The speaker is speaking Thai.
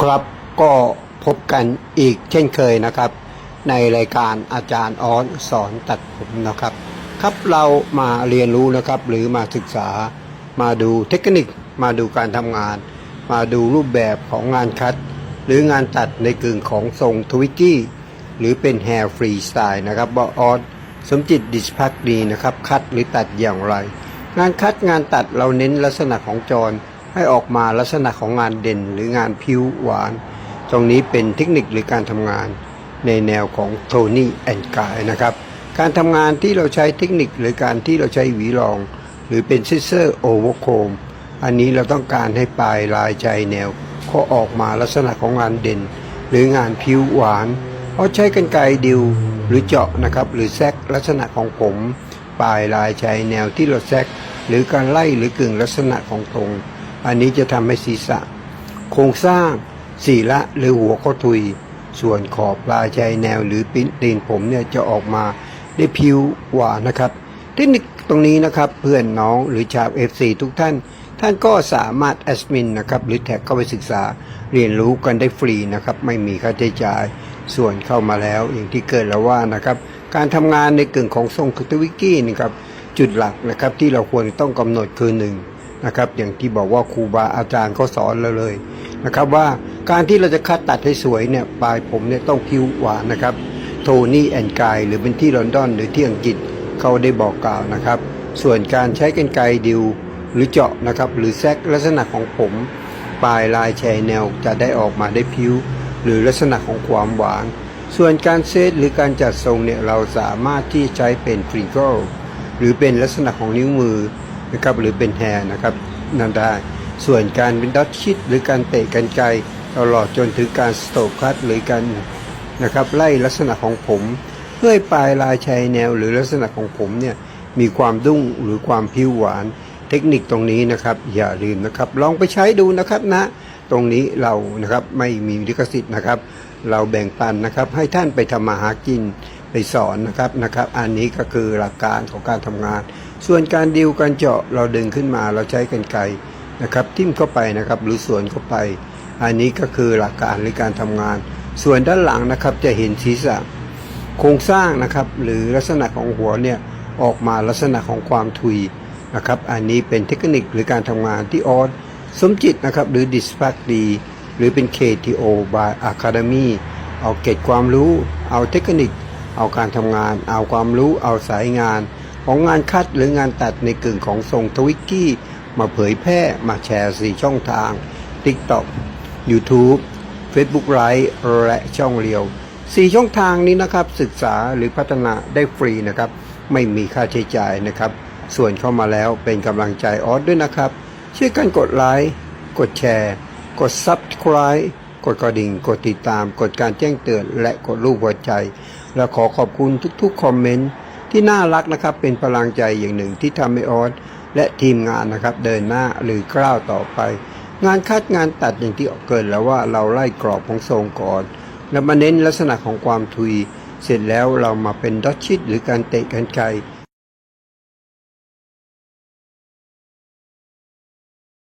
ครับก็พบกันอีกเช่นเคยนะครับ ในรายการอาจารย์ออสสอนตัดผมนะครับ ครับเรามาเรียนรู้นะครับ หรือมาศึกษามาดูเทคนิคมาดูการทำงาน มาดูรูปแบบของงานคัด หรืองานตัดในกึ่งของทรงทวิกกี้หรือเป็นแฮร์ฟรีสไตล์นะครับว่าออสสมจิตดิสพักดีนะครับ คัดหรือตัดอย่างไร งานคัดงานตัดเราเน้นลักษณะของจร ให้ออกมาลักษณะของงานเด่นหรืองานผิวหวาน ตรงนี้เป็นเทคนิคหรือการทำงานในแนวของโทนี่แอนกายนะครับ การทำงานที่เราใช้เทคนิคหรือการที่เราใช้หวีรอง หรือเป็นซิเซอร์โอเวอร์โคมอันนี้เราต้องการให้ปลายลายใจแนวเขาออกมาลักษณะของงานเด่น หรืองานผิวหวานเพราะใช้กันไกดิวหรือเจาะนะครับหรือแซกลักษณะของผม ปลายลายใจแนวที่เราแซกหรือการไล่หรือกึ่งลักษณะของตรง อันนี้จะทำให้ศีรษะ โครงสร้างศีระหรือหัวเขาทุย ส่วนขอบปลายใจแนวหรือปิ้นตีนผมเนี่ยจะออกมาได้ผิวหวานนะครับ เทคนิคตรงนี้นะครับเพื่อนน้องหรือชาว FC ทุกท่าน ท่านก็สามารถแอดมินนะครับหรือแท็กเข้าไปศึกษาเรียนรู้กันได้ฟรีนะครับไม่มีค่าใช้จ่ายส่วนเข้ามาแล้วอย่างที่เกิดแล้วว่านะครับการทำงานในกึ่งของทรงคุตวิกกี้นะครับจุดหลักนะครับที่เราควรต้องกำหนดคือหนึ่ง นะครับอย่างที่บอกว่าครูบาอาจารย์เขาสอนเราเลยนะครับว่าการที่เราจะคัดตัดให้สวยเนี่ยปลายผมเนี่ยต้องคิ้วหวานนะครับโทนี่แอนกายหรือเป็นที่ลอนดอนหรือที่อังกฤษเขาได้บอกกล่าวนะครับ ส่วนการใช้กันไกรดิวหรือเจาะนะครับหรือแซกลักษณะของผม ปลายลายแชแนวจะได้ออกมาได้ผิว หรือลักษณะของความหวานส่วนการเซตหรือการจัดทรงเนี่ยเราสามารถที่ใช้เป็นฟรีเกิลหรือเป็นลักษณะของนิ้วมือ นะครับหรือเป็นแฮนะครับนั่นได้ ส่วนการเป็นดอทชิดหรือการเตะกันไกลตลอดจนถึงการสโตคัตหรือการนะครับไล่ลักษณะของผมเพื่อปลายลายชายแนวหรือลักษณะของผมเนี่ยมีความดุ้งหรือความผิวหวาน เทคนิคตรงนี้นะครับอย่าลืมนะครับ ลองไปใช้ดูนะครับนะ ตรงนี้เรานะครับไม่มีลิขสิทธิ์นะครับ เราแบ่งปันนะครับให้ท่านไปทำมาหากิน ไปสอนนะครับนะครับ อันนี้ก็คือหลักการของการทำงาน ส่วนการดิวการเจาะเราดึงขึ้นมาเราใช้กันไกนะครับทิ่มเข้าไปนะครับหรือสวนเข้าไป อันนี้ก็คือหลักการในการทำงาน ส่วนด้านหลังนะครับจะเห็นศีรษะโครงสร้างนะครับหรือลักษณะของหัวเนี่ยออกมาลักษณะของความทุยนะครับอันนี้เป็นเทคนิคหรือการทำงานที่ออสสมจิตนะครับหรือดิสพักดีหรือเป็น KTO by Academy เอาเกร็ดความรู้เอาเทคนิค เอาการทำงาน เอาความรู้ เอาสายงาน ของงานคัดหรืองานตัดในกึ่งของทรงทวิกกี้ มาเผยแพร่มาแชร์สี่ช่องทาง TikTok YouTube Facebook Live และช่องเรียว4ช่องทางนี้นะครับศึกษาหรือพัฒนาได้ฟรีนะครับ ไม่มีค่าใช้จ่ายนะครับ ส่วนเข้ามาแล้วเป็นกำลังใจออสด้วยนะครับ ช่วยกันกดไลค์กดแชร์ กด Subscribe กดกระดิ่ง กดติดตาม กดการแจ้งเตือน และกดรูปหัวใจ และขอขอบคุณทุกๆคอมเมนต์ที่น่ารักนะครับ เป็นพลังใจอย่างหนึ่งที่ทำให้ออสและทีมงานนะครับ เดินหน้าหรือกล้าวต่อไป งานคัดงานตัดอย่างที่เกิดแล้วว่าเราไล่กรอบของทรงก่อน แล้วมาเน้นลักษณะของความทุย เสร็จแล้วเรามาเป็นดอทชิดหรือการเตะกันไกล